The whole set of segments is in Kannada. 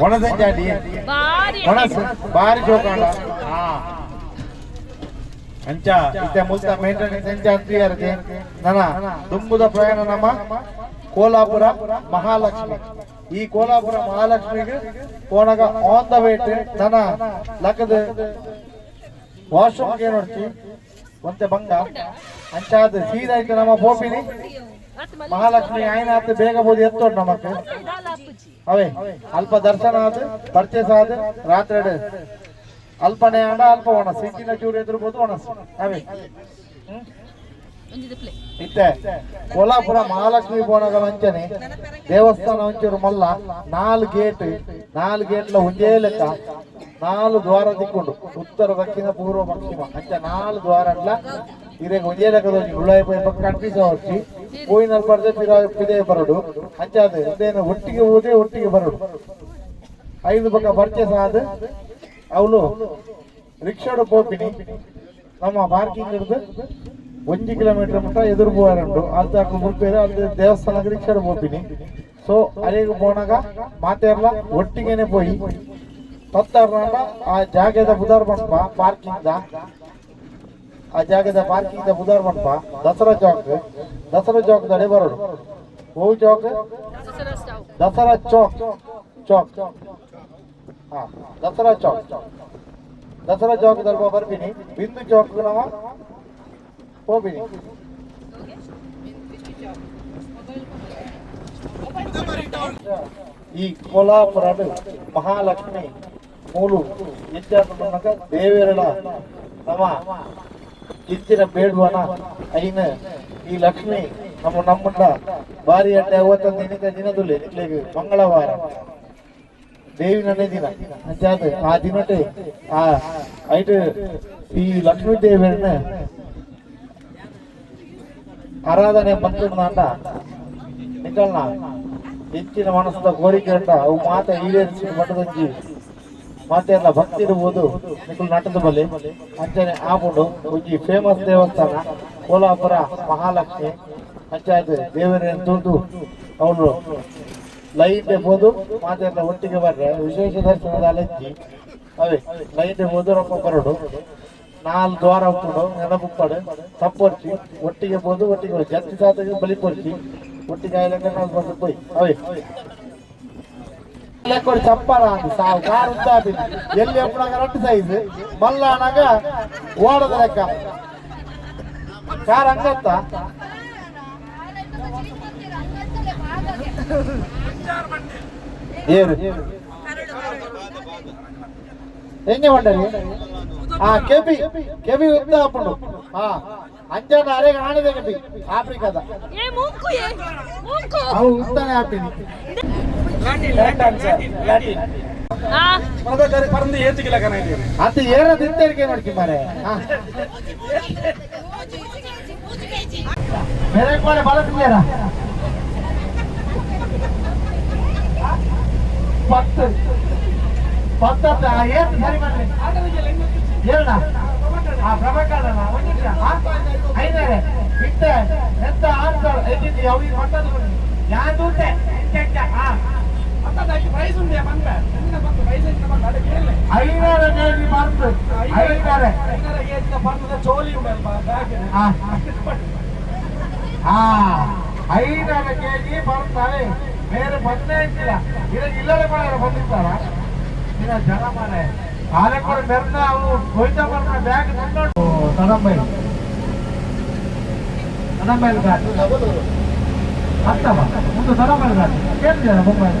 ಒಣಸಂಜಾಡಿ ಬಾರಿ ಜೋಕಾಂಡ ಹಾ. ಅಂಚ ಇತ್ತೆ ಮುಲ್ತ ಮೇಂಟೆನೆನ್ಸ್ ಎಂಚ ಅಂತಿಯಾರದೆ ನನ ದುಂಬುದ ಪ್ರಯಾಣ ನಮ್ಮ ಕೋಲಾಪುರ ಮಹಾಲಕ್ಷ್ಮಿ. ಈ ಕೋಲಾಪುರ ಮಹಾಲಕ್ಷ್ಮಿಗೆ ಕೋಣಗ ಆನ್ ದ ವೇಟ್ ನನ ಲಕ್ಕದ ವಾಶ್ರೂಮ್ ನೋಡ್ತಿ ಒಂತೆ ಬಂಗ. ಅಂಚಾದ ಸೀದಾ ಇತ್ತು ನಮ್ಮ ಪೋಪಿನಿ ಮಹಾಲಕ್ಷ್ಮಿ ಆಯ್ನ ಆತ ಬೇಗ ಬೋದು ಎತ್ತೋಡ್ ನಮಕ್ ಅವೇ, ಅಲ್ಪ ದರ್ಶನ ಆದ ಪರ್ಚೇಸ್ ಆದ ರಾತ್ರಿ ಅಲ್ಪನೆ ಅಡ, ಅಲ್ಪ ಒಣಸ್ ಸಿಕ್ಕಿನ ಚೂರು ಎದುರ್ಬೋದು ಒಣಸ್ ಅವೇ. ಇತ್ತೆ. ಕೋಲಾಪುರ ಮಹಾಲಕ್ಷ್ಮಿ ಬೋಣಗ ಮಂಚನೆ ದೇವಸ್ಥಾನ ವಂಚೂರು ಮಲ್ಲ, ನಾಲ್ ಗೇಟ್, ನಾಲ್ ಗೇಟ್ಲ ಒಂದೇ ಲೆಕ್ಕ. ನಾಲ್ ದ್ವಾರ ತಿಕ್ಕೊಂಡು, ಉತ್ತರ, ದಕ್ಷಿಣ, ಪೂರ್ವ, ಪಶ್ಚಿಮ, ಅಂಚ ನಾಲ್ ದ್ವಾರ ಅಲ್ಲ ಇರೇಗ ಒಂದೇ ಲೆಕ್ಕದಲ್ಲಿ ಉಳ್ಳಾಯಿ ಪಕ್ಕ ಕನ್ಫ್ಯೂಸ್ ಅವರ್ಸಿ ಹೂವಿನ ಬರದೆ ಪಿದೆ ಬರಡು. ಹಂಚಾದೆ ಅದೇನು ಒಟ್ಟಿಗೆ ಹೋದೆ ಒಟ್ಟಿಗೆ ಬರಡು. ಐದು ಪಕ್ಕ ಪರ್ಚೇಸ್ ಆದ ಅವನು ರಿಕ್ಷಾಡು ಕೋಪಿನಿ ನಮ್ಮ ಪಾರ್ಕಿಂಗ್ ಹಿಡಿದು ಒಂದು ಕಿಲೋಮೀಟರ್ ಮಟ್ಟ ಎದುರು ಪೋರಂಡು ಅಲ್ದಾಕ ಮುಲ್ಪೇರು ಅಲ್ಲಿ ದೇವಸ್ಥಾನಕ್ಕೆ ರಿಕ್ಷಾಡು ಕೋಪಿನಿ ಸೊ ಅಲ್ಲಿಗೆ ಪೋನಾಗ ಮಾತೇರ್ಲ, ಒಟ್ಟಿಗೆನೆ ಹೋಗಿ ಪತ್ತಾರ್ನಾಡ ಆ ಜಾಗದ ಬುದಾರ್ ಪಾರ್ಕಿಂಗ್ ಪಾರ್ಕಿಂಗ್ದ ಆ ಜಾಗದ ಪಾರ್ಕಿಂಗ್ ದ ಬುಧಾರ್ ಬಂಡ್ಪ ದಸರಾ ಚೌಕ್ ದಸರಾ ಚೌಕ್ ದಡೆ ಬರೋಡು ಹೂ ಚೌಕ್? ದಸರಾ ಚೌಕ್. ಚೌಕ್. ಹಾ ದಸರಾ ಚೌಕ್. ದಸರಾ ಚೌಕ್ ದಲ್ಪ ಬರ್ಬಿನಿ ಬಿಂದು ಚೌಕ್ ನಾವ? ಹೋಗ್ಬಿನಿ ಈ ಕೋಲಾಪುರದ ಮಹಾಲಕ್ಷ್ಮಿ ಮೂಲು ಹೆಚ್ಚಾದ ದೇವೇರಳ ನಮ್ಮ ಇಚ್ಚಿನ ಬೇಡುವನ. ಐನ ಈ ಲಕ್ಷ್ಮಿ ನಮ್ಮ ನಮ್ಮಂಡ ಬಾರಿ ಅಡ್ಡೆ ಅವತ್ತೊಂದು ದಿನಕ ದಿನದಲ್ಲಿ ನಿಕ್ಲೆಗೆ ಮಂಗಳವಾರ. ದೇವಿನೇ ದಿನ. ಅಂಚಾದ ಆ ದಿನಟೆ ಆ ಐಟ್ ಈ ಲಕ್ಷ್ಮೀ ದೇವಿಯನ್ನ ಆರಾಧನೆ ಬಂದ ನಿಕಲ್ನ ಹೆಚ್ಚಿನ ಮನಸ್ಸದ ಕೋರಿಕೆ ಅಂತ ಅವು ಮಾತ ಈಡೇರಿಸಿ ಮಠದಂಜಿ ಮಾತೆಯನ್ನ ಭಕ್ತಿರುವುದು ನಿಖಲ್ ನಟದ ಬಳಿ ಅಂಚನೆ ಆಮುಂಡು ಉಜ್ಜಿ ಫೇಮಸ್ ದೇವಸ್ಥಾನ ಕೋಲಾಪುರ ಮಹಾಲಕ್ಷ್ಮಿ ಪಂಚಾಯತ್ ದೇವರನ್ನು ತುಳಿದು ಅವರು ಲೈಟ್ ಹೋದು ಮಾತೆಯನ್ನ ಒಟ್ಟಿಗೆ ಬರ್ರೆ ವಿಶೇಷ ದರ್ಶನದ ಅಲಜ್ಜಿ ಅವೇ ಲೈಟ್ ಹೋದು ರೊಕ್ಕ ಬರಡು, ನಾಲ್ ದ್ವಾರ ಉಪ್ಪಡು ನೆನಪುಪ್ಪಡು ತಪ್ಪೊರ್ಚಿ, ಒಟ್ಟಿಗೆ ಹೋದು, ಒಟ್ಟಿಗೆ ಜತ್ತಿ ಸಾತಿಗೆ ಬಲಿ ಒಟ್ಟಿಗೆ ಆಯ್ಲಕ್ಕೆ ನಾಲ್ಕು ಬಂದು ಹೋಯ್ ಅವೇ లెక్కొడి చెప్పాలా అంది సాగు కారు ఉందాది ఎల్లి ఎప్పుడాక రెండు సైజు మళ్ళా అనగా ఓడద లెక్క కారు అంగత్తా ఏరు ఏం చేయమంటారు ఆ ಕೆಬಿ ಕೆಬಿ ಉದ್ದ ಅಪ್ಪುಂಡು ಆ ಅಂಜನ ಅರೆ ಕಾಣಿದೆ ಕೆಬಿ ಆಫ್ರಿಕಾದ ಏ ಮುಂಕು ಏ ಮುಂಕು ಅವು ಉದ್ದಾನೆ ಹಾಕ್ತೀನಿ ಆ பறந்து ஏத்துக்கல கனெக்ட் அது ஏற திட்ட இருக்கே நடிக்கு பாரு मेरे को बलत मेरा பத்து பத்தா ஏத்து ಐನೂರ ಕೆ ಜಿ ಬಂತು? ಐನೂರ ಚೋಲಿ ಹಾ. ಐನೂರ ಕೆ ಜಿ ಬರ್ತಾರೆ ಬೇರೆ ಬಂದೇ ಇದ್ದಿಲ್ಲ. ಇದಕ್ಕೆ ಇಲ್ಲದೆ ಕೂಡ ಬಂದಿರ್ತಾರ ಇನ್ನ ಜನ ಮನೆ ಆಲೆ ಕೂಡ ಬೆರ್ನ ಅವು ಕೊಯ್ತಾ ಬರ್ತಾರೆ ಬ್ಯಾಗ್ ತಂದ್ಕೊಂಡು ತಡಂಬೈಲು ತಡಂಬೈಲು ಘಾಟ್ ಹತ್ತವ? ಒಂದು ತಡಂಬೈಲು ಘಾಟ್ ಕೇಳಿದ್ಯಾರ ಮುಂಬೈಲು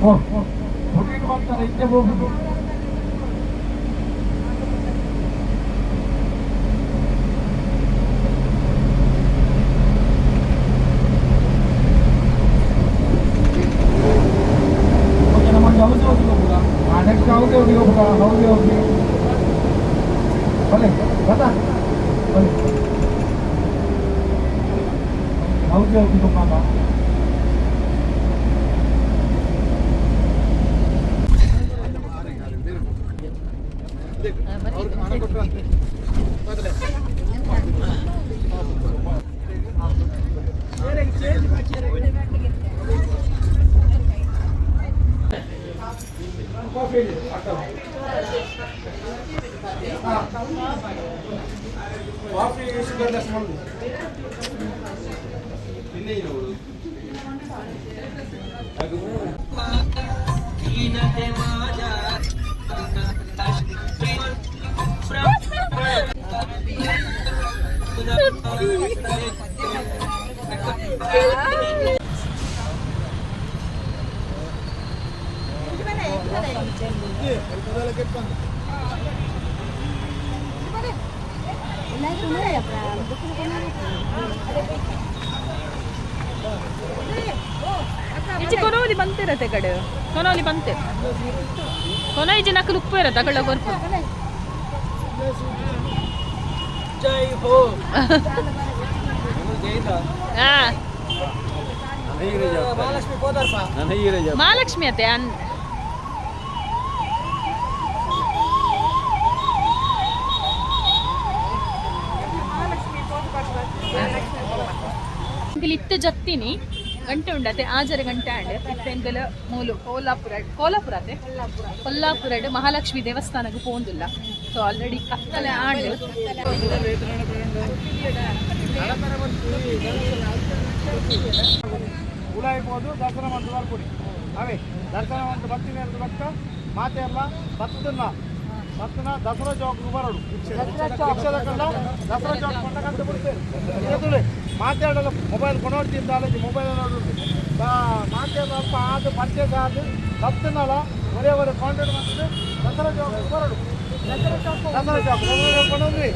ಹುಡುಗಿ ಬರ್ತಾರೆ ಹಿಂದೆ ಹೋಗುದು ಇಚ್ಚಿ ಕೊನೋಲಿ ಬಂತಿರತ್ತೆ ಕಡೆ. ಕೊನೋಲಿ ಬಂತೆ. ಕೊನ ಇಜ್ಜಿ ನಕಲು ಉಪ್ಪು ಇರತ್ತೆ ಕಡೆ ಬರ್ಪು ಜೈ ಹೋ ಮಹಾಲಕ್ಷ್ಮಿ ಅತ್ತೆ ಅನ್ ಇಂಕಲ್ ಇತ್ತು ಜತ್ತಿನಿ, ಗಂಟೆ ಉಂಡತೆ, ಆಜರ ಗಂಟೆ ಆಂಡೆ. ಇತ್ತೆಂಕಲ ಮೂಲು, ಕೋಲಾಪುರ ಕೋಲಾಪುರ ಅದೇ ಕೊಲ್ಲಾಪುರ ಮಹಾಲಕ್ಷ್ಮಿ ದೇವಸ್ಥಾನಕ್ಕೆ ಪೋಂದಿಲ್ಲ. ಸೊ ಆಲ್ರೆಡಿ ಕತ್ತಲೆ ಆಂಡು. ಉಲಾಯಿಬೋದು, ದರ್ಶನ ಬರ್ಕೊಡಿ ಅವೇ ದರ್ಶನ ಭಕ್ತ ಅಲ್ಲ ಬತ್ತನ್ನ ನಾ ದಸರಾ ಚೌಕ್. ಬರೋಡು ರಿಕ್ಷಾದ ಕಂಡ ದಸರಾ ಚೌಕ್ ಕೊಂಡಕಂತ ಬಿಡ್ತೇನೆ. ಮಾತಾಡಲ್ಲ ಮೊಬೈಲ್ ಕೊನೋಡ್ತಿಂದ ಅಲ್ಲಿ ಮೊಬೈಲ್ ನೋಡುದು ಮಾತಾಡಲ್ಲ ಅಲ್ಪ ಆದು ಪರ್ಚೇಸ್ ಆದು ಬತ್ತನಲ್ಲ ಒರೇ ಒರೇ ಕಾಂಟ್ಯಾಕ್ಟ್ ಮಾಡ್ತಿದ್ದು ದಸರಾ ಚೌಕ್ ಬರೋಡು ದಸರಾ ಚೌಕ್ ದಸರಾ ಕೊಂಡೋದ್ರಿ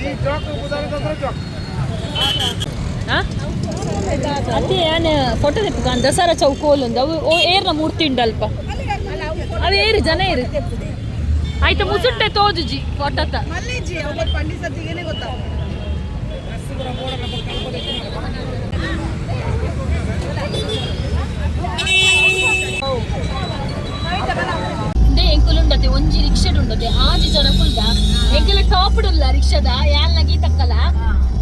ಈ ಚೌಕ್ ಉದಾಹರಣೆ ದಸರಾ ಚೌಕ್ ಅತ್ತೆ ನಾನು ಫೋಟೋ ತೆಪ್ಪು ದಸರಾ ಚೌಕೋಲು ಒಂದು. ಅವು ಓ ಏರ್ನ ಮೂರ್ತಿ ಉಂಡಲ್ಪ ಅಲ್ಪ ಅವು ಏರು ಜನ ಏರು? ಆಯ್ತು ಮುಸುಂಟೆ ತೋಜುಜಿ ಫೋಟೋತ ಮಲ್ಲಿಜಿ ಅವ್ರ ಪಂಡಿತ ಎಂಕುಲುಂಡತೆ ಒಂಜಿ ರಿಕ್ಷಡ್ ಉಂಡತೆ ಆಜಿ ಜನ ಕುಲ್ದ ಎಂಕುಲ ಟಾಪ್ ಉಲ್ಲ ರಿಕ್ಷದ ಯಾಲ್ನ ಗೀತಕ್ಕಲ.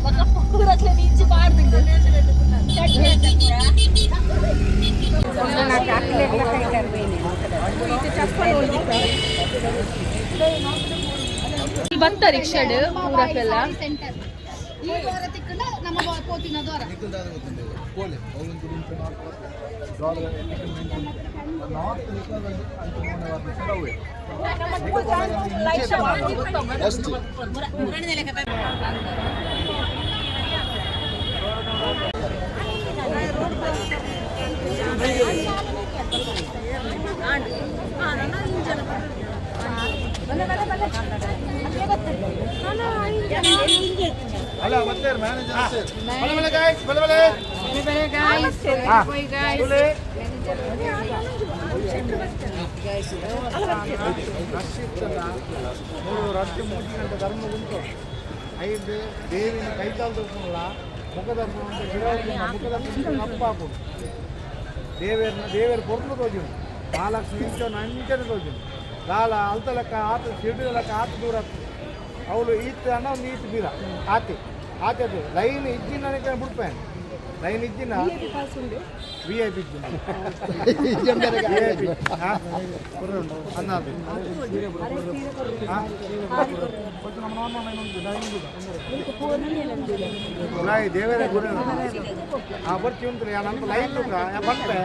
ಮಕ್ಕ ಪೂರತ್ಲೆ ನಿಂಚಿ ಪಾಡ್ದಿಂಡು ಬತ್ತ ರಿಕ್ಷಡ್ ಊರಕ್ಕೆಲ್ಲ? ಈ ದ್ವಾರ ತಿಕ್ಕಂಡ ನಮ್ಮ ದ್ವಾರ ಅಲ್ಲ ಮತ್ತೆ ಮ್ಯಾನೇಜರ್ ಬಲೆ ಬಲೆ ಗಾಯ್ಸ್ ಬಲೆ ಬಲೆ ಹಾ. ಬಲೆ. ರಶ್ ಇತ್ತಲ್ಲ, ಮೂರು ರಡ್ಡು ಮೂರು ಗಂಟೆ ಧರ್ಮ ಉಂಟು ಐದು ದೇವಿನ ಕೈಕಾಲು ತೋರಿಸಲ್ಲ ಮುಖದರ್ಶನ ಅಂತ ಗಿಡ ದೇವೇರ್ನ, ದೇವೇರು ಕೊರ್ಲು ತೋಜುನು ಮಹಾಲಕ್ಷ್ಮಿ ಇಂಚೋ ಅಂಚನೆ ತೋಜುನು ಲಾಲ ಅಲ್ತ ಲೆಕ್ಕ ಆತು ಸಿಡಿದ ಲೆಕ್ಕ ಆತು ದೂರ ಆತು ಅವಳು ಈತ ಒಂದು ಈತ ಬೀರ. ಆತಿ ಆತಿ ಲೈನ್ ಇಜ್ಜಿನ ನನಗೆ ಬಿಡ್ಪೇನೆ. ಲೈನ್ ಇಜ್ಜಿನ ವಿ ಐ ಪಿ ಅನ್ನದು ದೇವರ ಗುಣ ಆ ಬರ್ತಿ ಉಂಟು ನಂತ ಲೈನ್ ಬಂತೆ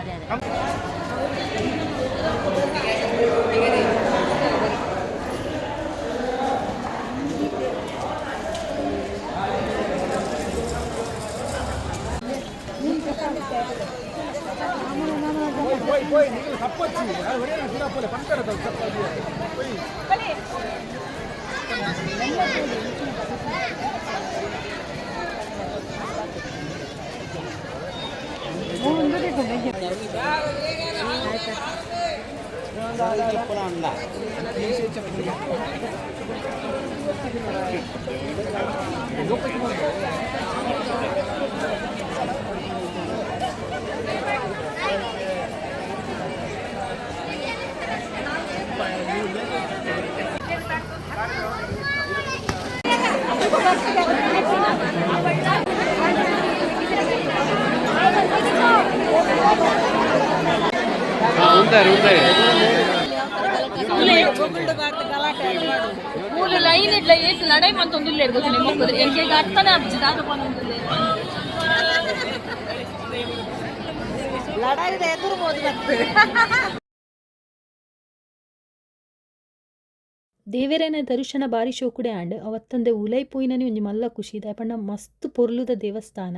Yeah. ಮೂಲು ಲೈನ್ ಇಡ್ಲ ಏತ್ ಲಡೈ ಮಂತೊಂದುಲ್ಲೆ ಗೊತ್ತಿಲ್ಲ ಮೊಕ್ಕದು ಎಂಕೆಗೆ ಅರ್ಥನೇ ಅಬ್ಜಿ ದಾದ ಪನೊಂದುಲ್ಲೆ ದೇವೆರೆನ ದರ್ಶನ ಬಾರಿ ಶೋಕುಡೆ ಆಂಡ್ ಅವತ್ತಂದೆ ಉಲೈ ಪೋಯಿನನಿ ಒಂಜಿ ಮಲ್ಲ ಖುಷಿ ಪಂಡ ಮಸ್ತ್ ಪೊರ್ಲುದ ದೇವಸ್ಥಾನ.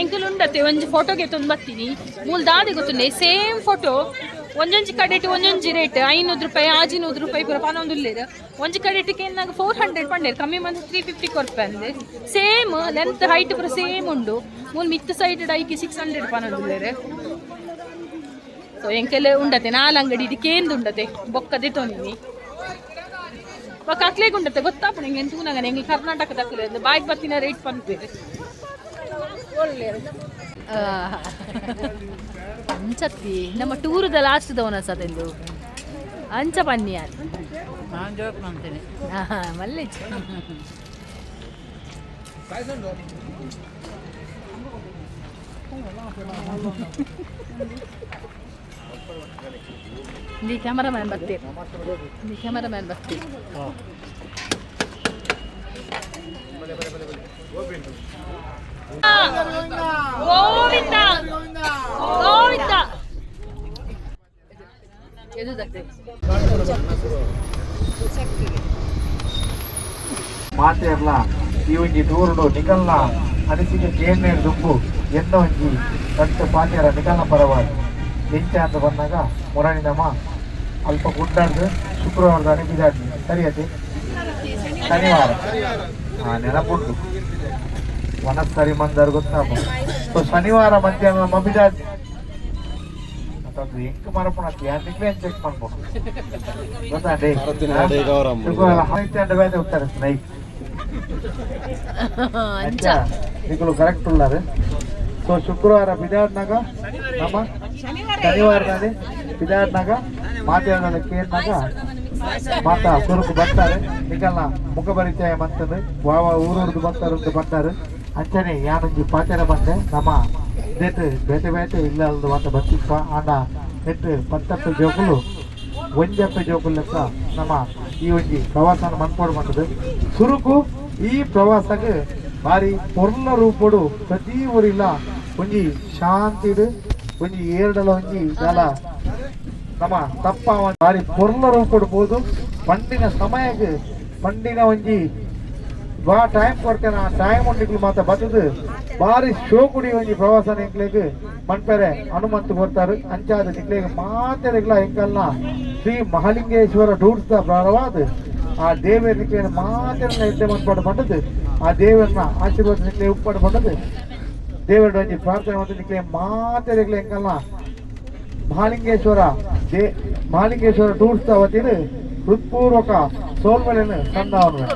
ಎಂಕುಲು ಉಂಡತೆ ಒಂಜಿ ಫೋಟೋಗೆ ತುಂಬತ್ತೀನಿ ಮೂಲ ದಾದೆ ಗೊತ್ತುಂಡೆ ಸೇಮ್ ಫೋಟೋ ಒಂಜೊಂಜಿ ಕಡೆಟ್ ಒಂಜೊಂಜಿ ರೇಟ್ ಐನೂರು ರೂಪಾಯಿ ಆಜಿನೂರು ರೂಪಾಯಿ ಪೂರ ಒಂದು ಒಂಜಿ ಕಡೆಟಿಗೆ ಏನಾಗ ಫೋರ್ ಹಂಡ್ರೆಡ್ ಪಂಡೇರು ಕಮ್ಮಿ ಮಂದಿ ತ್ರೀ ಫಿಫ್ಟಿ ಕೊರ್ಪಂದೆ ಸೇಮ್ ಲೆಂತ್ ಹೈಟ್ ಪೂರ ಸೇಮ್ ಉಂಡು. ಮೂಲ ಮಿತ್ ಸೈಡ್ ಐಕಿ ಸಿಕ್ಸ್ ಹಂಡ್ರೆಡ್ ಪನೊಂದುಲ್ಲೇರು ಸೊ ಎಂಕೆಲ್ಲ ಉಂಡತೆ ನಾಲ್ ಅಂಗಡಿ ಇದು ಕೇಂದು ಉಂಡತೆ, ಬೊಕ್ಕದೆ ತೊಂದಿನಿ ಬೊಕ್ಕ ಉಂಡತೆ ಗೊತ್ತಾಪ ನಂಗೆ ಎಂತೂ ನಂಗೆ ಕರ್ನಾಟಕದ ಅಕ್ಲೆ, ಬಾಯ್ಗೆ ಬತ್ತಿನ ರೇಟ್ ಪಂಪೇರು ಅಂಚತ್ತಿ ನಮ್ಮ ಟೂರದ ಲಾಸ್ಟ್ ದವನ ಸದೆಂದು ಅಂಚ ಪನ್ನಿ ಅದು ನಾನು ಜೋಕ್ ಮಾಡ್ತೇನೆ ಮಲ್ಲೆ ಇಲ್ಲಿ ಕ್ಯಾಮರಾಮ್ಯಾನ್ ಬರ್ತೀರಿ ಇಲ್ಲಿ ಕ್ಯಾಮರಾಮ್ಯಾನ್ ಬರ್ತೀರಿ ಗೋವಿಂದ ಗೋವಿಂದ ಈ ಒಂಜಿ ದೂರುಡು ನಿಕಲ್ನ ಅನಿಸಿಕೆ ಕೇಂದ್ರ ದುಂಬು ಎಂದ ಒಂಜಿ ಕಟ್ಟು ಪಾಂಡ್ಯರ ನಿಕಲ್ನ ಪರವಾಗಿ. ಎಂಚ ಅಂತ ಬಂದಾಗ ಮುರಣಿನಮ್ಮ ಅಲ್ಪ ಗುಡ್ಡಾಡ್ದು ಶುಕ್ರವಾರದ ಅನಿಪಿದಾಡ್ನಿ ಸರಿಯತಿ? ಶನಿವಾರ. ನೆನಪುಂಟು. ಮಂದರ್ ಗೊತ್ತಾಪ ಸೊ ಶನಿವಾರ ಮಧ್ಯಾಹ್ನ ಮಬಿದಾಡ್ನಿ ಅದೊಂದು ಎಂಟು ಮರಪುಣಕ್ಕೆ ಯಾರು ನಿಗ್ಲೆ ಚೆಕ್ ಮಾಡ್ಬೋದು. ಗೊತ್ತಾ? ಡೇ. ಆರತಿನ ಅಡೆ ಗೌರಮ್ಮ. ಶುಕ್ರವಾರ ಹದಿನೈದು ಬೇರೆ ಹೋಗ್ತಾರೆ. ಅಂಚ ನಿಗಳು ಕರೆಕ್ಟ್ ಉಳ್ಳಾರೆ. ಸೊ ಶುಕ್ರವಾರ ಬಿದಾಡ್ನಾಗ ನಮ್ಮ ಶನಿವಾರದಲ್ಲಿ ಬಿದಾಡ್ನಾಗ ಮಾತಾಡೋದ ಕೇರ್ನಾಗ ಮಾತಾ ಸುರುಕು ಬರ್ತಾರೆ. ಈಗಲ್ಲ ಮುಖ ಪರಿಚಯ ಮಂತಂದು ವಾವ ಊರೂರ್ದು ಅಂತ ಬಂದಾರು. ಅಂಚನೆ ಯಾನೊಂಜಿ ಪಾಚರ ಬಂದೆ? ನಮ್ಮ ನೆಟ್ಟು ಬೇಟೆ ಬೇಟೆ ಇಲ್ಲ ಅಲ್ದು ಬತ್ತಿಪ್ಪ ಆಂಡ ನೆಟ್ಟು ಪತ್ತಪ್ಪ ಜೋಕುಲು ಒಂಜಪ್ಪ ಜೋಕುಲು ಲೆಕ್ಕ ನಮ್ಮ ಈ ಒಂಜಿ ಪ್ರವಾಸನ ಮನ್ಪೋಡು ಮಾಡುದು ಸುರುಕು, ಈ ಪ್ರವಾಸಕ್ಕೆ ಬಾರಿ ಪೊರ್ಲ ರೂಪಡು ಪ್ರತಿ ಊರಿಲ್ಲ. ಒಂಜಿ ಶಾಂತಿಡು ಒಂಜಿ ಏರ್ಡಲ ಒಂಜಿ ಜಾಲ. ನಮ್ಮ ತಪ್ಪ ಭಾರಿ ಪೊರ್ಲ ರೂಪಡು ಬೋದು. ಪಂಡಿನ ಸಮಯಕ್ಕೆ ಪಂಡಿನ ಒಂಜಿ ಬಾ ಟೈಮ್ ಕೊಡ್ತೇನೆ. ಆ ಟೈಮ್ ಉಂಡಿಗ್ಲು ಮಾತ ಬತ್ತದು ಬಾರಿ ಶೋಕುಡಿ ಒಂಜಿ ಪ್ರವಾಸ ಎಂಕ್ಲೆಗ್ ಮನ್ಪೆರೆ ಹನುಮಂತ ಬರ್ತಾರೆ. ಅಂಚಾದ ನಿಕ್ಲೆಗ್ ಮಾತೆರೆಗ್ಲ ಎಂಕಲ್ನ ಶ್ರೀ ಮಹಾಲಿಂಗೇಶ್ವರ ಟೂರ್ಸ್ ದ ಪ್ರಾರವಾದ. ಆ ದೇವರ ನಿಕ್ಲೆನ ಮಾತೆರನ್ನ ಎದ್ದೆ ಮನ್ಪಾಡು ಬಂದದ್ದು. ಆ ದೇವರನ್ನ ಆಶೀರ್ವಾದ ನಿಕ್ಲೆ ಉಪ್ಪಾಡು ಬಂದದ್ದು. ದೇವರ ಒಂಜಿ ಪ್ರಾರ್ಥನೆ ಮಾಡಿ ನಿಕ್ಲೆ ಮಾತೆರೆಗ್ಲ ಎಂಕಲ್ನ ಮಹಾಲಿಂಗೇಶ್ವರ ದೇ, ಮಹಾಲಿಂಗೇಶ್ವರ ಟೂರ್ಸ್ ದ ಹೃತ್ಪೂರ್ವಕ ಸೋಲ್ಮಲೆಯನ್ನು ಸಂದಾವನು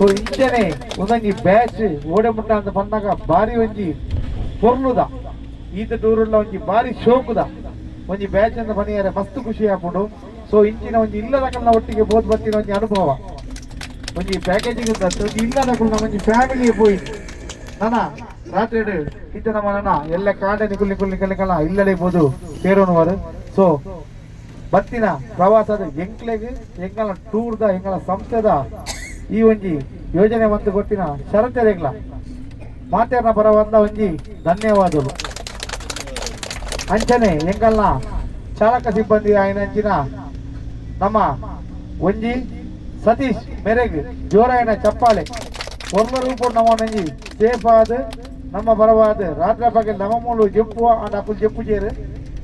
ಸೊ ಇಂಚನೆ ಒಂದಂಗಿ ಬ್ಯಾಚ್ ಓಡೆ ಮುಟ್ಟ ಅಂತ ಬಂದಾಗ ಬಾರಿ ಒಂಜಿ ಪೊರ್ಲುದ. ಈತ ದೂರುಳ್ಳ ಒಂಜಿ ಬಾರಿ ಶೋಕುದ. ಒಂಜಿ ಬ್ಯಾಚ್ ಅಂತ ಬನಿಯಾರೆ ಮಸ್ತ್ ಖುಷಿ ಆಪುಂಡು ಸೊ ಇಂಚಿನ ಒಂಜಿ ಇಲ್ಲದ ಒಟ್ಟಿಗೆ ಬೋದ್ ಬರ್ತಿನ ಒಂಜಿ ಅನುಭವ. ಒಂಜಿ ಪ್ಯಾಕೇಜಿಂಗ್ ಒಂಜಿ ಇಲ್ಲದ ಕುಲ್ನ ಒಂಜಿ ಫ್ಯಾಮಿಲಿ ಪೋಯಿ ನನ, ರಾತ್ರಿ ಇತ್ತ ನಮ್ಮ ನನ್ನ ಎಲ್ಲ ಕಾಡೆ ಕುಲ್ಲಿ ಕುಲ್ಲಿ ಕಲಿಕಲ್ಲ ಇಲ್ಲಡೆ ಬೋದು ಸೇರೋನವರು ಸೊ, ಬತ್ತಿನ ಪ್ರವಾಸದ ಎಂಕ್ಲೆಗೆ ಎಂಗಳ ಟೂರ್ದ ಎಂಗಳ ಸಂಸ್ಥೆದ ಈ ಒಂಜಿ ಯೋಜನೆ ಒಂದು ಗೊತ್ತಿನ ಷರತ್ತುಗಳ ಮಾತೇರ್ನ ಪರವಾದ ಒಂಜಿ ಧನ್ಯವಾದಗಳು. ಅಂಚನೆ ಎಂಗಲ್ನ ಚಾಲಕ ಸಿಬ್ಬಂದಿ ಆಯ್ನಂಚಿನ ನಮ್ಮ ಒಂಜಿ ಸತೀಶ್ ಮೆರೆಗ್ ಜೋರಾಯಣ ಚಪ್ಪಾಳೆ. ಒರ್ಲ ರೂಪ ನಮ್ಮೊಂಜಿ ಸೇಫ್ ಆದ, ನಮ್ಮ ಬರವಾದ ರಾತ್ರಿ ಬಗ್ಗೆ ನಮ್ಮ ಮೂಲು ಜಪ್ಪು ಅಂಡ್ ಅಕ್ಕುಲ್ ಜಪ್ಪು ಜೇರು.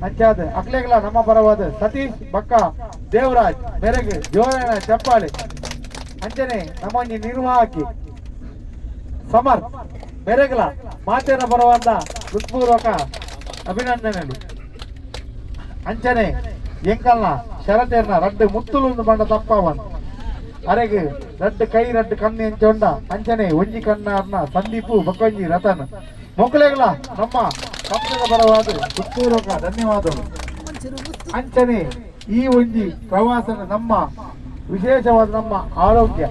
ಅಂಚಾದ ಅಕ್ಲೆಗಲ ನಮ್ಮ ಬರವಾದ ಸತೀಶ್ ಬಕ್ಕ ದೇವರಾಜ್ ಮೆರೆಗ್ ಜೋರಾಯಣ ಚಪ್ಪಾಳೆ. ಅಂಚನೆ ನಮ್ಮ ಒಂಜಿ ನಿರ್ವಾಹಕಿ ಸಮರ್, ಬೆರೆಗಲ, ಮಾತೇನ ಬರವಾದ ಹೃತ್ಪೂರ್ವಕ ಅಭಿನಂದನೆ ಅಂಚನೆ ಎಂಕಲ್ನ ಶರತೇರ್ನ ರಡ್ಡು ಮುತ್ತುಲೊಂದು ಬಂಡ ತಪ್ಪವನ್ ಅರೆಗೆ ರಡ್ಡು ಕೈ, ರಡ್ಡು ಕಣ್ಣು ಎಂಚೊಂಡ ಅಂಚನೆ ಒಂಜಿ ಕಣ್ಣಾರ್ನ ಸಂದೀಪು ಬಕಂಜಿ ರತನ್. ಮೊಕ್ಕಳೆಗಳ ನಮ್ಮ ಸಂಸ್ಥೆಗ ಬರವಾದ ಹೃತ್ಪೂರ್ವಕ ಧನ್ಯವಾದಗಳು. ಅಂಚನೆ ಈ ಒಂಜಿ ಪ್ರವಾಸನ ನಮ್ಮ ವಿಶೇಷವಾದ ನಮ್ಮ ಆರೋಗ್ಯ.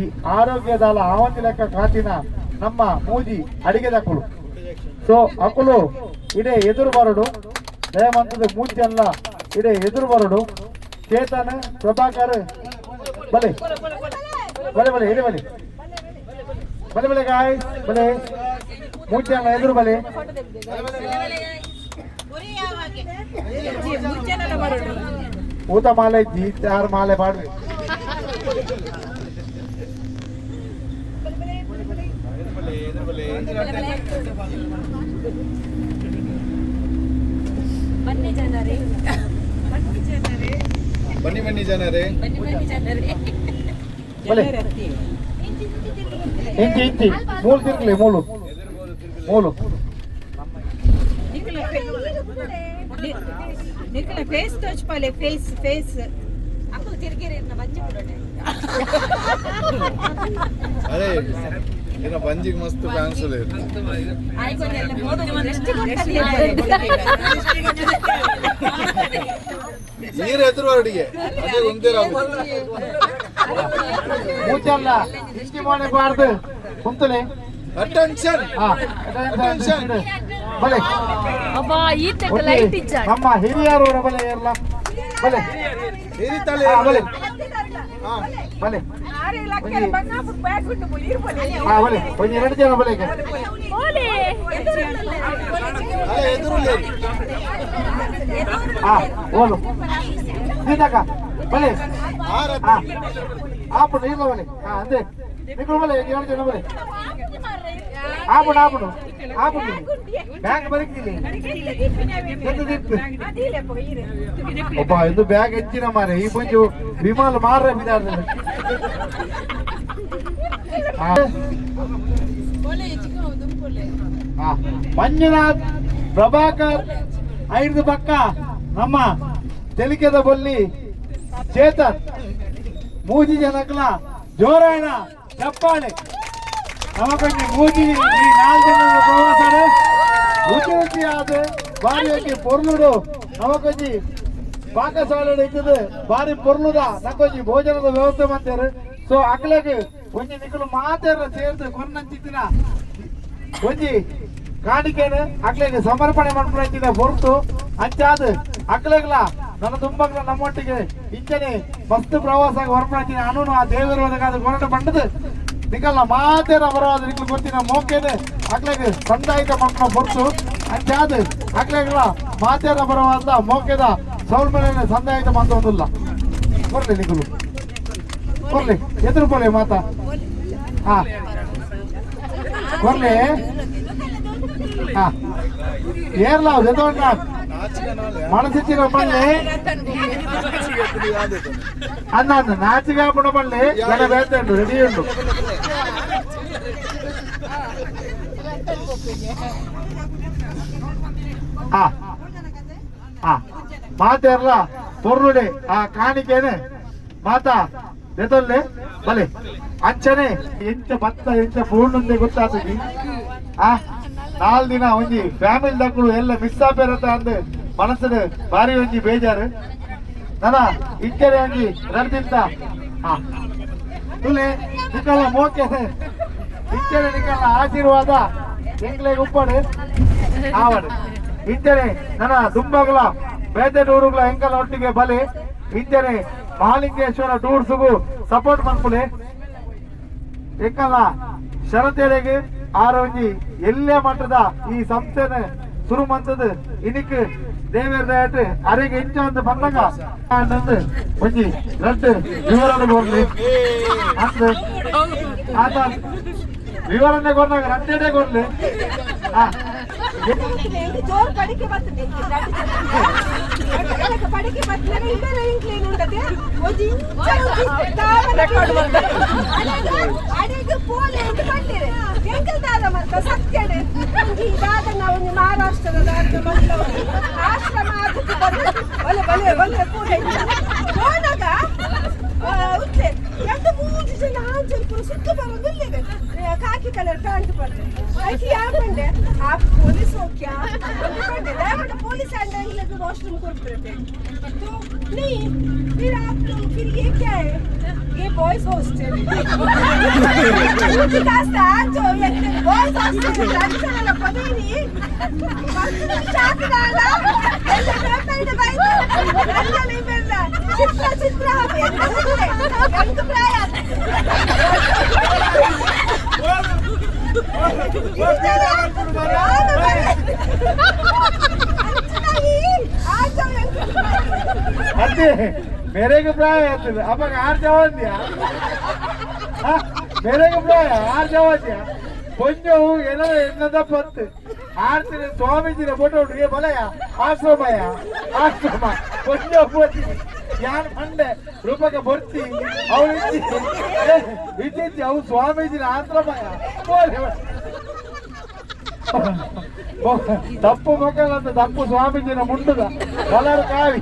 ಈ ಆರೋಗ್ಯದ ಆವಂತಿ ಲೆಕ್ಕ ಕಾತಿನ ನಮ್ಮ ಮೂಜಿ ಅಡಿಗೆದ ದಕ್ಕಳು ಸೊ ಅಕುಲು ಇಡೆ ಎದುರು ಬರಡು. ದಯಮಂತದ ಮೂಜಿ ಅಲ್ಲ, ಇಡೆ ಎದುರು ಬರಡು. ಚೇತನ್, ಪ್ರಭಾಕರ್, ಬಲೆ. ಬಲೆ ಬಲೆ ಇಡೆ ಬಲೆ. ಬಲೆ ಬಲೆ ಗಾಯ್ ಬಲೆ. ಮೂಜಿ ಅಲ್ಲ, ಎದುರು ಬಲೆ. ಊತ ಮಾಲೆ ಜಿ ಚಾರ್ ಮಾಲೆ ಪಾಡ್ರಿ ಬನ್ನಿ ಬನ್ನಿ ಜನರೇ ಬಲೆ ಇಂಚಿ ಇಂಚಿ ಮೂಲು ತಿರ್ಗ್ಲಿ ಮೂಲು ಮೂಲು ನಿಖಿಲ ಫೇಸ್ ತೋಚ್ಪಾಲೆ ಫೇಸ್ ಫೇಸ್ ಅಪ್ಪು ತಿರ್ಗಿರಿ ಮಂಜು ಬಿಡೋಣ. ಅರೇ ಏನ ಬಂಜಿಗೆ ಮಸ್ತ್ ಫ್ಯಾನ್ಸ್ ನೀರ್ ಎದುರು ಅಡಿಗೆ. ಅದೇ ಒಂದೇ ಮೂಚಲ್ಲ ಇಷ್ಟಿ ಮಾಡಿ ಬಾರ್ದು. ಕುಂತಲೆ. ಅಟೆನ್ಷನ್ ಹಾ ಬಲೆ ಅಬ್ಬ ಈತಕ್ಕೆ ಒಟ್ಟಿ ಲೈಟ್ ಇಜ್ಜ ನಮ್ಮ ಹಿರಿಯರವರ ಬಲೆ ಇರಲ್ಲ ಬಲೆ ಹಿರಿತಲೆ ಹಾ, ಬಲೆ ಹಾ ಬಲೆ ಹಾ ಬಲೆ ಒಂದು ಎರಡು ಜನ ಬಲೆಗೆ ಓಲೆ ಅಲ್ಲ ಎದುರು ಹಾ ಓಲು ನೀತಕ್ಕ ಬಲೆ ಹಾ ಆಪುಡು ಇಲ್ಲ ಬಲೆ ಹಾ ಅಂದೆ ನಿಗಳು ಬಲೆ ಎರಡು ಜನ ಬಲೆ ಆಪುಡು ಆಪುಡು ಆಪುಡು ಬ್ಯಾಗ್ ದಿಕ್ಕು ಒಬ್ಬ ಇದು ಬ್ಯಾಗ್ ಹೆಚ್ಚಿನ ಮಾರೆ, ಈ ಪಂಚು ವಿಮಾನ ಮಾರ ಬಿದ್ದಾಡ್ತಾರೆ ಮಂಜುನಾಥ್, ಪ್ರಭಾಕರ್, ಐದು ಪಕ್ಕ ನಮ್ಮ ತೆಲಿಕೆದ ಬೊಲ್ಲಿ ಚೇತನ್, ಮೂಜಿ ಜನಕ್ಲ, ಜೋರಾಯಣ, ಚಪ್ಪಾಳೆ. ನಮಗೊಂದು ಮೂಜಿ ಈ ನಾಲ್ಕು ಜನರ ಪ್ರವಾಸದ ರುಚಿ ರುಚಿ ಆದ ಬಾರಿ ಹೋಗಿ ಪೊರ್ಲುಡು ನಮಗೊಂಜಿ ಪಾಕಶಾಲೆ ಇದ್ದದು ಬಾರಿ ಪೊರ್ಲುದ ನಕ್ಕೊಂಜಿ ಭೋಜನದ ವ್ಯವಸ್ಥೆ ಮಾಡ್ತಾರೆ. ಸೊ ಅಕ್ಲೆಗ್ ಒಂಜಿ ನಿಕ್ಕಲು ಮಾತಾರ ಸೇರ್ದು ಕೊನ್ನಂಚಿತ್ತಿನ ಒಂಜಿ ಕಾಣಿಕೆನ ಅಕ್ಲೆಗ್ ಸಮರ್ಪಣೆ ಮಾಡ್ಕೊಂಡ ಹೊರತು ಅಂಚಾದ ಅಕ್ಲೆಗ್ಲ ನನ್ನ ತುಂಬಕ್ಲ ನಮ್ಮೊಟ್ಟಿಗೆ ಇಂಚನೆ ಮಸ್ತ್ ಪ್ರವಾಸ ಹೊರಪಡಿನ ಅನು ಆ ದೇವರವಾದ ಹೊರಟ ಬಂಡದು ನಿಕಲ್ನ ಮಾತೇನ ಬರವಾದ ನಿಕ್ಲು ಗೊತ್ತಿನ ಮೋಕೇನೆ ಆಗ್ಲಾಗ ಸಂದಾಯಿತ ಮಕ್ಕಳ ಬರ್ಸು ಅಂಚಾದ ಅಕ್ಲೆಗ್ಲ ಮಾತೇನ ಅಂತ ಮೋಕೆದ ಸೌಲ್ಮೇಲೆ ಸಂದಾಯಿತ ಮಾಡ್ಕೊಂಡಿಲ್ಲ ಬರ್ಲಿ ನಿಗಲು. ಬರ್ಲಿ, ಎದುರು ಬರ್ಲಿ ಮಾತಾ. ಹಾ. ಬರ್ಲಿ. ಹಾ. ಏರ್ಲ, ಎದೋಣ್ಣ. ಮನಸ್ಸಿಚ್ಚಿನ ಬಳ್ಳಿ ಅನ್ನ ಅನ್ನ ನಾಚಿಗೆ ಹಾಪುಣ ಬಳ್ಳಿ ಜನ ಬೇತಂಡು ರೆಡಿ ಉಂಟು ಹಾ ಹಾ ಮಾತೇರ್ಲ ಪೊರ್ರುಡೆ ಆ ಕಾಣಿಕೆನೆ ಮಾತಾ ಎದೊಲ್ಲೆ ಬಲೆ ಅಂಚನೆ ಎಂಚ ಭತ್ತ ಎಂಚ ಪೂರ್ಣಂದೆ ಗೊತ್ತಾತದಿ ಆ ನಾಲ್ ದಿನ ಒಂಜಿ ಫ್ಯಾಮಿಲಿ ದಕ್ಕಳು ಎಲ್ಲ ಮಿಸ್ ಆಪೇರತ ಅಂದ್. ಮನಸ್ಸಿನ ಬಾರಿ ಒಂಜಿ ಬೇಜಾರು. ನನ ಇಕ್ಕರೆ ಒಂಜಿ ನಡ್ದಿಂತ ಹಾ. ತುಲೆ ನಿಕ್ಕಲ್ಲ ಮೋಕೆ. ಇಕ್ಕರೆ ನಿಕ್ಕಲ್ಲ ಆಶೀರ್ವಾದ. ಎಂಗ್ಲೆ ಉಪ್ಪಡು ಆವಡು. ಇಕ್ಕರೆ ನನ್ನ ದುಂಬಗಳ ಬೇತೆ ಟೂರುಗಳ ಎಂಕಲ ಒಟ್ಟಿಗೆ ಬಲಿ. ಇಕ್ಕರೆ ಮಹಾಲಿಂಗೇಶ್ವರ ಟೂರ್ಸ್ಗೂ ಸಪೋರ್ಟ್ ಮಾಡ್ಕೊಳ್ಳಿ ಶರತ್ ಶರತೆರೆಗೆ ಆರೋಜಿ ಎಲ್ಲೇ ಮಟ್ಟದ ಈ ಸಂಸ್ಥೆನ ಶುರು ಮಾಡ್ತದೆ. ಇನಿಕ್ ದೇವರ ದಯಟ್ ಅರೆಗೆ ಇಂಚ ಒಂದು ಬಂದಾಗ ಅನ್ನೊಂದು ಒಂಜಿ ರಡ್ ವಿವರಣೆ ಕೊಡ್ಲಿ ಅಂತ ಆತ ವಿವರಣೆ ಕೊಡ್ದಾಗ ರಡ್ಡೆಡೆ ಕೊಡ್ಲಿ. ಬಂದಿರೆ ಸತ್ಯಡೆ ಒಂಜಿ ದಾದ ನಾವು ಒಂದು ಮಹಾರಾಷ್ಟ್ರದ ದಾದ ಬಂದವರು ಆಶ್ರಮ ಆದದ್ದು ಬಂದು ಒಲೆ ಬಲೆ ಪೂಲೆ ಹೋದಾಗ ಉತ್ತೆ ಎರಡು, ಮೂರು ಜನ ಆಂಜಲ್ ಪುರ ಸುತ್ತು ಬರೋದಿಲ್ಲದೆ ಕಾಕಿ ಕಲರ್ ಪ್ಯಾಂಟ್ ಬರ್ತದೆ ಐಕಿ ಬಂಡೆ ಆ ಪೊಲೀಸ್ ಓಕೆ ಅಂದ್ಕೊಂಡೆ ದಯವಿಟ್ಟು police Gay Boys Hostel. Muito casado, eu ia ter Boys Hostel. Já disse ela, não pode ir. Chato, não, não. Essa é a perda, vai ter. Essa é a liberdade. Chifra, chifra, velho. Eu nunca pra ela. Até! ಮೇರೆಗೆ ಪ್ರಾಯ ಆಗ್ತದೆ ಅವಾಗ ಆರ್ ಜವಾದ್ಯ ಮೇರೆಗೆ ಪ್ರಾಯ ಆರ್ ಜವಾದ್ಯ ಕೊಂಚವು ಏನೋ ಎನ್ನದ ಪತ್ತು ಆರ್ತಿನ ಸ್ವಾಮೀಜಿನ ಫೋಟೋ ಏ ಬಲಯ ಆಶ್ರಮಯ ಆಶ್ರಮ ಕೊಂಚ ಪೋತಿ ಯಾನ್ ಮಂಡೆ ರೂಪಕ ಬರ್ತಿ ಅವಳು ಇದ್ದಿದ್ದಿ ಅವು ಸ್ವಾಮೀಜಿನ ಆಶ್ರಮಯ ಬೋಲೆ ತಪ್ಪು ಮಕ್ಕಳಂತ ತಪ್ಪು ಸ್ವಾಮೀಜಿನ ಮುಂಡುದ ಬಲರು ಕಾವಿ